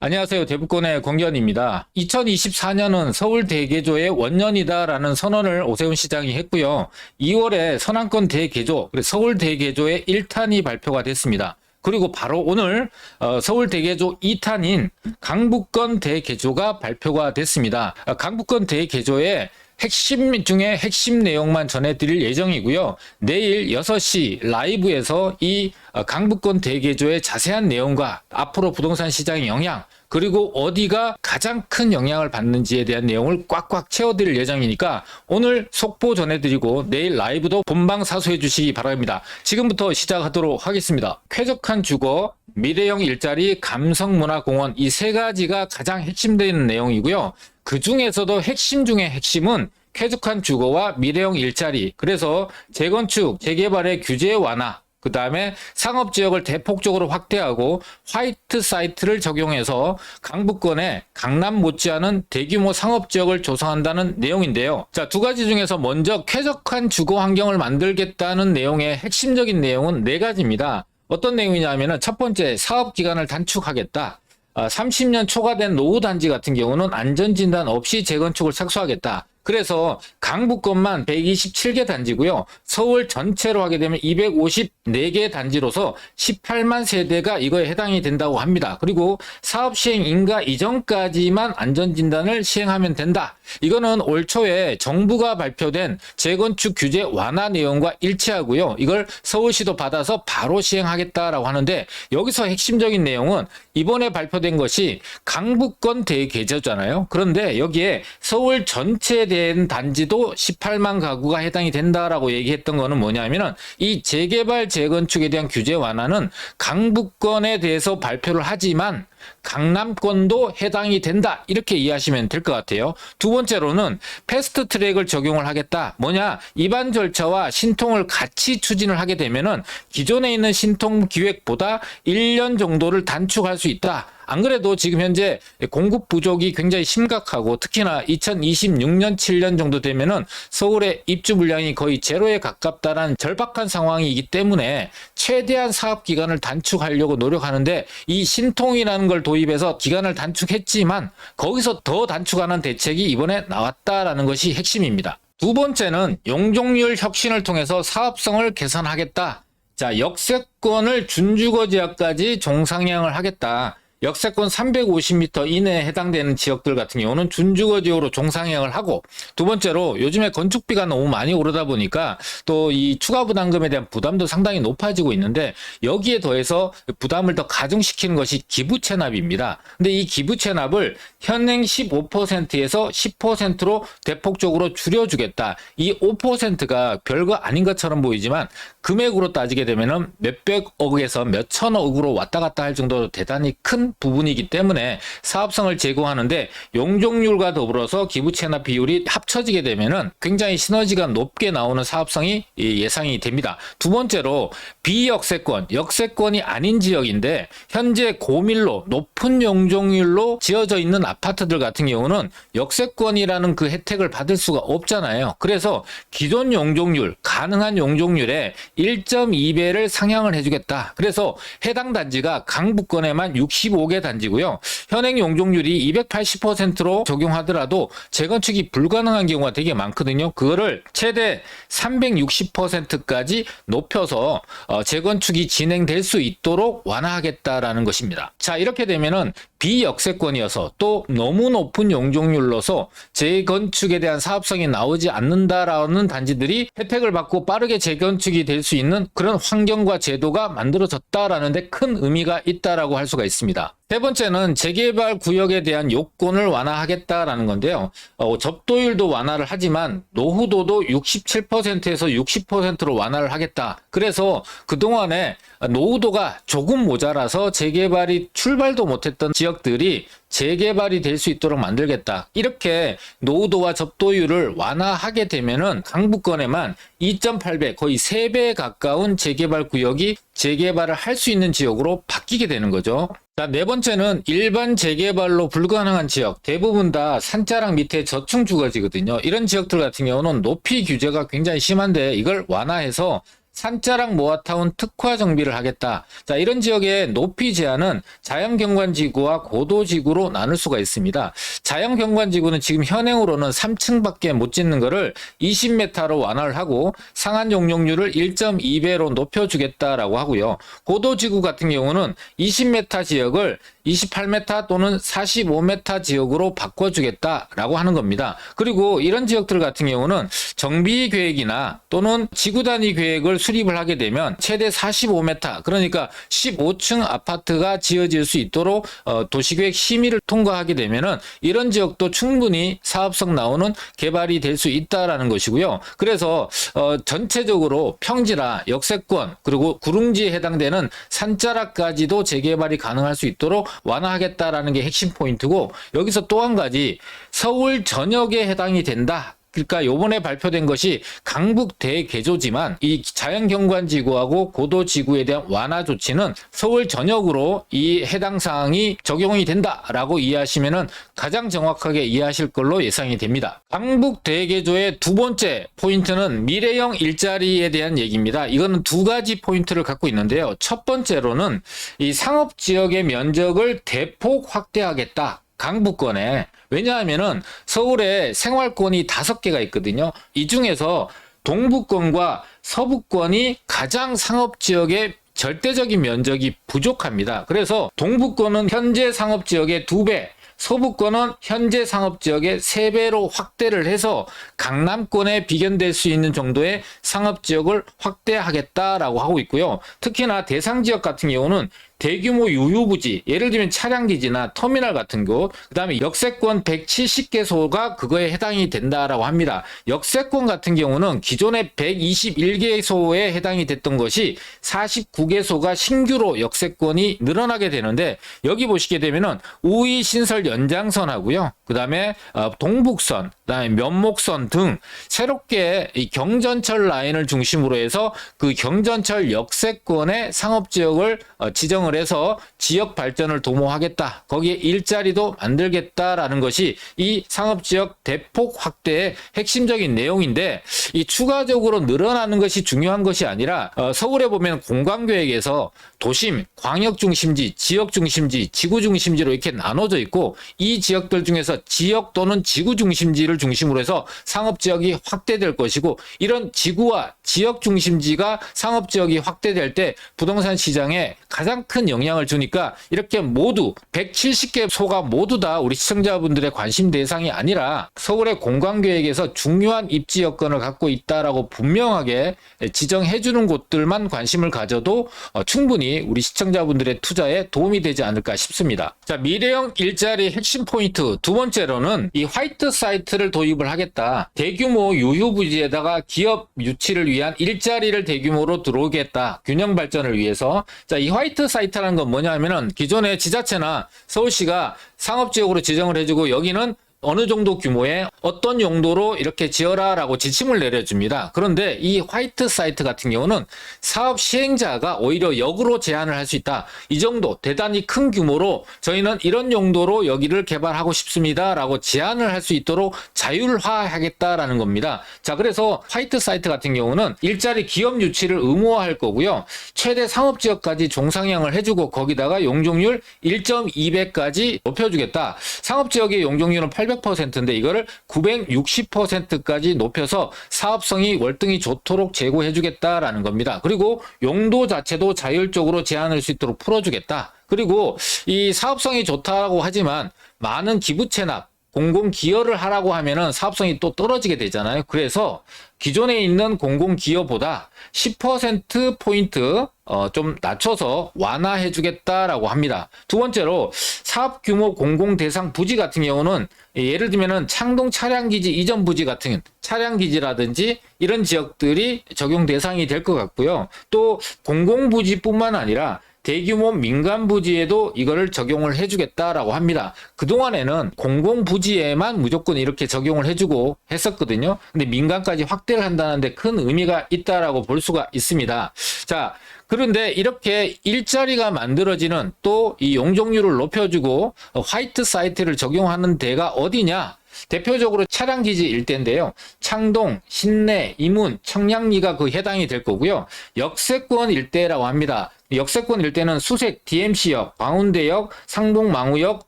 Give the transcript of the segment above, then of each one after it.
안녕하세요. 대북권의 권견입니다. 2024년은 서울 대개조의 원년이다라는 선언을 오세훈 시장이 했고요. 2월에 선안권 대개조, 서울 대개조의 1탄이 발표가 됐습니다. 그리고 바로 오늘 어, 서울 대개조 2탄인 강북권 대개조가 발표가 됐습니다. 어, 강북권 대개조의 핵심 중에 핵심 내용만 전해드릴 예정이고요. 내일 6시 라이브에서 이 어, 강북권 대개조의 자세한 내용과 앞으로 부동산 시장의 영향, 그리고 어디가 가장 큰 영향을 받는지에 대한 내용을 꽉꽉 채워드릴 예정이니까 오늘 속보 전해드리고 내일 라이브도 본방 사수해 주시기 바랍니다. 지금부터 시작하도록 하겠습니다. 쾌적한 주거, 미래형 일자리, 감성문화공원 이 세 가지가 가장 핵심되는 내용이고요. 그 중에서도 핵심 중의 핵심은 쾌적한 주거와 미래형 일자리, 그래서 재건축, 재개발의 규제 완화, 그 다음에 상업 지역을 대폭적으로 확대하고 화이트 사이트를 적용해서 강북권에 강남 못지않은 대규모 상업 지역을 조성한다는 내용인데요. 자, 두 가지 중에서 먼저 쾌적한 주거 환경을 만들겠다는 내용의 핵심적인 내용은 네 가지입니다. 어떤 내용이냐면은 첫 번째 사업 기간을 단축하겠다. 30년 초과된 노후 단지 같은 경우는 안전진단 없이 재건축을 착수하겠다. 그래서 강북권만 127개 단지고요. 서울 전체로 하게 되면 254개 단지로서 18만 세대가 이거에 해당이 된다고 합니다. 그리고 사업 시행 인가 이전까지만 안전진단을 시행하면 된다. 이거는 올 초에 정부가 발표된 재건축 규제 완화 내용과 일치하고요. 이걸 서울시도 받아서 바로 시행하겠다라고 하는데 여기서 핵심적인 내용은 이번에 발표된 것이 강북권 대개조잖아요. 그런데 여기에 서울 전체에 대한 단지도 18만 가구가 해당이 된다라고 얘기했던 거는 뭐냐면은 이 재개발 재건축에 대한 규제 완화는 강북권에 대해서 발표를 하지만 강남권도 해당이 된다. 이렇게 이해하시면 될 것 같아요. 두 번째로는 패스트 트랙을 적용을 하겠다. 뭐냐? 입안 절차와 신통을 같이 추진을 하게 되면은 기존에 있는 신통 기획보다 1년 정도를 단축할 수 있다. 안 그래도 지금 현재 공급 부족이 굉장히 심각하고 특히나 2026년 7년 정도 되면은 서울의 입주 물량이 거의 제로에 가깝다는 절박한 상황이기 때문에 최대한 사업 기간을 단축하려고 노력하는데 이 신통이라는 걸 도입해서 기간을 단축했지만 거기서 더 단축하는 대책이 이번에 나왔다라는 것이 핵심입니다. 두 번째는 용적률 혁신을 통해서 사업성을 개선하겠다. 자, 역세권을 준주거 지역까지 종상향을 하겠다. 역세권 350m 이내에 해당되는 지역들 같은 경우는 준주거 지역으로 종상향을 하고 두 번째로 요즘에 건축비가 너무 많이 오르다 보니까 또 이 추가 부담금에 대한 부담도 상당히 높아지고 있는데 여기에 더해서 부담을 더 가중시키는 것이 기부 체납입니다. 근데 이 기부 체납을 현행 15%에서 10%로 대폭적으로 줄여주겠다. 이 5%가 별거 아닌 것처럼 보이지만 금액으로 따지게 되면은 몇백억에서 몇천억으로 왔다 갔다 할 정도로 대단히 큰 부분이기 때문에 사업성을 제고하는데 용적률과 더불어서 기부 체납 비율이 합쳐지게 되면은 굉장히 시너지가 높게 나오는 사업성이 예상이 됩니다. 두 번째로 비역세권, 역세권이 아닌 지역인데 현재 고밀로 높은 용적률로 지어져 있는 아파트들 같은 경우는 역세권이라는 그 혜택을 받을 수가 없잖아요. 그래서 기존 용적률, 가능한 용적률에 1.2배를 상향을 해주겠다. 그래서 해당 단지가 강북권에만 65개 단지고요. 현행 용적률이 280%로 적용하더라도 재건축이 불가능한 경우가 되게 많거든요. 그거를 최대 360%까지 높여서 어, 재건축이 진행될 수 있도록 완화하겠다라는 것입니다. 자, 이렇게 되면은 비역세권이어서 또 너무 높은 용적률로서 재건축에 대한 사업성이 나오지 않는다라는 단지들이 혜택을 받고 빠르게 재건축이 될 수 있는 그런 환경과 제도가 만들어졌다라는 데 큰 의미가 있다라고 할 수가 있습니다. 세 번째는 재개발 구역에 대한 요건을 완화하겠다라는 건데요. 어, 접도율도 완화를 하지만 노후도도 67%에서 60%로 완화를 하겠다. 그래서 그동안에 노후도가 조금 모자라서 재개발이 출발도 못했던 지역들이 재개발이 될 수 있도록 만들겠다. 이렇게 노후도와 접도율을 완화하게 되면은 강북권에만 2.8배, 거의 3배에 가까운 재개발 구역이 재개발을 할 수 있는 지역으로 바뀌게 되는 거죠. 자, 네 번째는 일반 재개발로 불가능한 지역. 대부분 다 산자락 밑에 저층 주거지거든요. 이런 지역들 같은 경우는 높이 규제가 굉장히 심한데 이걸 완화해서 산자락 모아타운 특화 정비를 하겠다. 자, 이런 지역의 높이 제한은 자연경관지구와 고도지구로 나눌 수가 있습니다. 자연경관지구는 지금 현행으로는 3층밖에 못 짓는 거를 20m로 완화를 하고 상한 용적률을 1.2배로 높여주겠다라고 하고요. 고도지구 같은 경우는 20m 지역을 28m 또는 45m 지역으로 바꿔주겠다라고 하는 겁니다. 그리고 이런 지역들 같은 경우는 정비 계획이나 또는 지구 단위 계획을 수립을 하게 되면 최대 45m 그러니까 15층 아파트가 지어질 수 있도록 어, 도시계획 심의를 통과하게 되면은 이런 지역도 충분히 사업성 나오는 개발이 될 수 있다라는 것이고요. 그래서 어, 전체적으로 평지나 역세권 그리고 구릉지에 해당되는 산자락까지도 재개발이 가능할 수 있도록 완화하겠다라는 게 핵심 포인트고 여기서 또 한 가지 서울 전역에 해당이 된다. 그러니까 요번에 발표된 것이 강북 대개조지만 이 자연경관지구하고 고도지구에 대한 완화 조치는 서울 전역으로 이 해당 사항이 적용이 된다라고 이해하시면은 가장 정확하게 이해하실 걸로 예상이 됩니다. 강북 대개조의 두 번째 포인트는 미래형 일자리에 대한 얘기입니다. 이거는 두 가지 포인트를 갖고 있는데요. 첫 번째로는 이 상업 지역의 면적을 대폭 확대하겠다. 강북권에 왜냐하면은 서울에 생활권이 다섯 개가 있거든요. 이 중에서 동부권과 서부권이 가장 상업 지역의 절대적인 면적이 부족합니다. 그래서 동부권은 현재 상업 지역의 두 배, 서부권은 현재 상업 지역의 세배로 확대를 해서 강남권에 비견될 수 있는 정도의 상업 지역을 확대하겠다라고 하고 있고요. 특히나 대상 지역 같은 경우는 대규모 유휴부지, 예를 들면 차량기지나 터미널 같은 곳, 그 다음에 역세권 170개소가 그거에 해당이 된다라고 합니다. 역세권 같은 경우는 기존의 121개소에 해당이 됐던 것이 49개소가 신규로 역세권이 늘어나게 되는데 여기 보시게 되면은 우이 신설 연장선하고요. 그 다음에 어, 동북선, 그 다음에 면목선 등 새롭게 이 경전철 라인을 중심으로 해서 그 경전철 역세권의 상업지역을 어, 지정을 해서 지역 발전을 도모하겠다. 거기에 일자리도 만들겠다라는 것이 이 상업지역 대폭 확대의 핵심적인 내용인데 이 추가적으로 늘어나는 것이 중요한 것이 아니라 어, 서울에 보면 공간계획에서 도심, 광역중심지, 지역중심지, 지구중심지로 이렇게 나눠져 있고 이 지역들 중에서 지역 또는 지구 중심지를 중심으로 해서 상업 지역이 확대될 것이고 이런 지구와 지역 중심지가 상업 지역이 확대될 때 부동산 시장에 가장 큰 영향을 주니까 이렇게 모두 170개 소가 모두 다 우리 시청자분들의 관심 대상이 아니라 서울의 공간 계획에서 중요한 입지 여건을 갖고 있다라고 분명하게 지정해 주는 곳들만 관심을 가져도 어, 충분히 우리 시청자분들의 투자에 도움이 되지 않을까 싶습니다. 자, 미래형 일자리 핵심 포인트 두 번째 로는 이 화이트 사이트를 도입을 하겠다. 대규모 유휴부지에다가 기업 유치를 위한 일자리를 대규모로 들어오겠다. 균형 발전을 위해서. 자, 이 화이트 사이트라는 건 뭐냐면은 기존의 지자체나 서울시가 상업지역으로 지정을 해주고 여기는 어느 정도 규모의 어떤 용도로 이렇게 지어라 라고 지침을 내려줍니다. 그런데 이 화이트 사이트 같은 경우는 사업 시행자가 오히려 역으로 제안을 할 수 있다. 이 정도 대단히 큰 규모로 저희는 이런 용도로 여기를 개발하고 싶습니다 라고 제안을 할 수 있도록 자율화하겠다라는 겁니다. 자, 그래서 화이트 사이트 같은 경우는 일자리 기업 유치를 의무화할 거고요. 최대 상업 지역까지 종상향을 해주고 거기다가 용적률 1.2배까지 높여주겠다. 상업 지역의 용적률은 800%인데 이거를 960%까지 높여서 사업성이 월등히 좋도록 제고해 주겠다라는 겁니다. 그리고 용도 자체도 자율적으로 제한할 수 있도록 풀어주겠다. 그리고 이 사업성이 좋다고 하지만 많은 기부 체납 공공 기여를 하라고 하면은 사업성이 또 떨어지게 되잖아요. 그래서 기존에 있는 공공 기여보다 10% 포인트 어, 좀 낮춰서 완화해 주겠다라고 합니다. 두 번째로 사업 규모 공공 대상 부지 같은 경우는 예를 들면은 창동 차량기지 이전 부지 같은 차량기지라든지 이런 지역들이 적용 대상이 될 것 같고요. 또 공공부지뿐만 아니라 대규모 민간 부지에도 이거를 적용을 해주겠다라고 합니다. 그동안에는 공공 부지에만 무조건 이렇게 적용을 해주고 했었거든요. 근데 민간까지 확대를 한다는데 큰 의미가 있다라고 볼 수가 있습니다. 자, 그런데 이렇게 일자리가 만들어지는 또 이 용적률을 높여주고 어, 화이트 사이트를 적용하는 데가 어디냐? 대표적으로 차량기지 일대인데요. 창동, 신내, 이문, 청량리가 그 해당이 될 거고요. 역세권 일대라고 합니다. 역세권 일대는 수색, DMC역, 광운대역, 상봉망우역,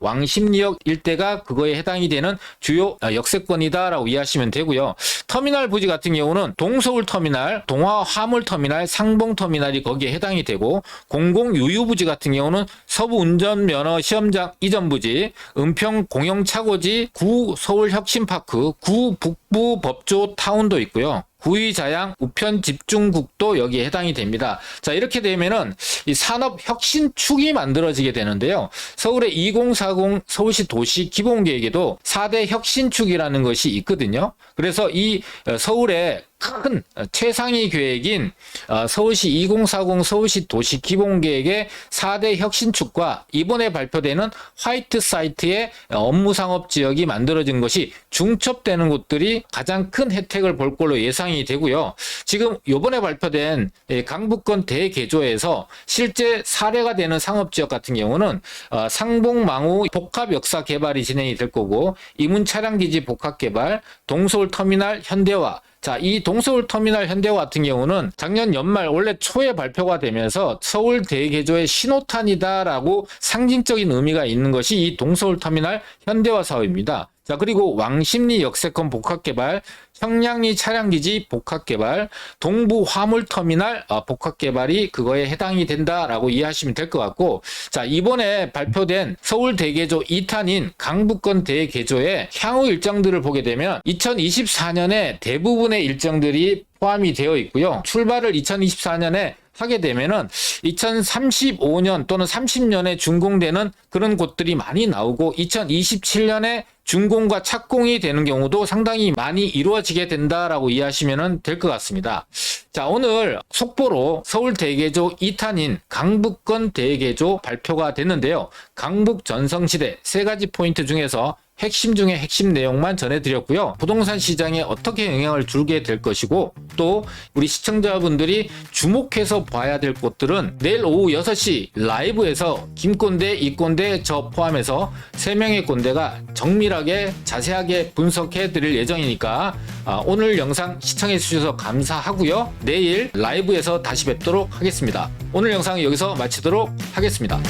왕십리역 일대가 그거에 해당이 되는 주요 아, 역세권이다라고 이해하시면 되고요. 터미널 부지 같은 경우는 동서울 터미널, 동화 화물 터미널, 상봉 터미널이 거기에 해당이 되고 공공 유유 부지 같은 경우는 서부 운전 면허 시험장 이전 부지, 은평 공영 차고지, 구 서울 혁신파크, 구 북부 법조 타운도 있고요. 구의 자양 우편 집중국도 여기에 해당이 됩니다. 자, 이렇게 되면은 이 산업 혁신축이 만들어지게 되는데요. 서울의 2040 서울시 도시 기본 계획에도 4대 혁신축이라는 것이 있거든요. 그래서 이 어, 서울의 큰 어, 최상위 계획인 어, 서울시 2040 서울시 도시 기본 계획의 4대 혁신축과 이번에 발표되는 화이트 사이트의 업무 상업 지역이 만들어진 것이 중첩되는 곳들이 가장 큰 혜택을 볼 걸로 예상이 되고요. 지금 이번에 발표된 예, 강북권 대개조에서 실제 사례가 되는 상업 지역 같은 경우는 어, 상봉 망우 복합 역사 개발이 진행이 될 거고 이문 차량 기지 복합 개발, 동서울 터미널 현대화 자, 이 동서울 터미널 현대화 같은 경우는 작년 연말 원래 초에 발표가 되면서 서울 대개조의 신호탄이다라고 상징적인 의미가 있는 것이 이 동서울 터미널 현대화 사업입니다. 자, 그리고 왕십리 역세권 복합개발, 청량리 차량기지 복합개발, 동부 화물터미널 어, 복합개발이 그거에 해당이 된다라고 이해하시면 될 것 같고, 자, 이번에 발표된 서울 대개조 2탄인 강북권 대개조의 향후 일정들을 보게 되면 2024년에 대부분의 일정들이 포함이 되어 있고요. 출발을 2024년에 하게 되면은 2035년 또는 30년에 준공되는 그런 곳들이 많이 나오고 2027년에 준공과 착공이 되는 경우도 상당히 많이 이루어지게 된다라고 이해하시면 될 것 같습니다. 자, 오늘 속보로 서울 대개조 2탄인 강북권 대개조 발표가 됐는데요. 강북 전성시대 세 가지 포인트 중에서 핵심 중에 핵심 내용만 전해드렸고요. 부동산 시장에 어떻게 영향을 주게 될 것이고 또 우리 시청자분들이 주목해서 봐야 될 곳들은 내일 오후 6시 라이브에서 김꼰대, 이꼰대 저 포함해서 3명의 꼰대가 정밀하게 자세하게 분석해 드릴 예정이니까 아, 오늘 영상 시청해 주셔서 감사하고요. 내일 라이브에서 다시 뵙도록 하겠습니다. 오늘 영상 여기서 마치도록 하겠습니다.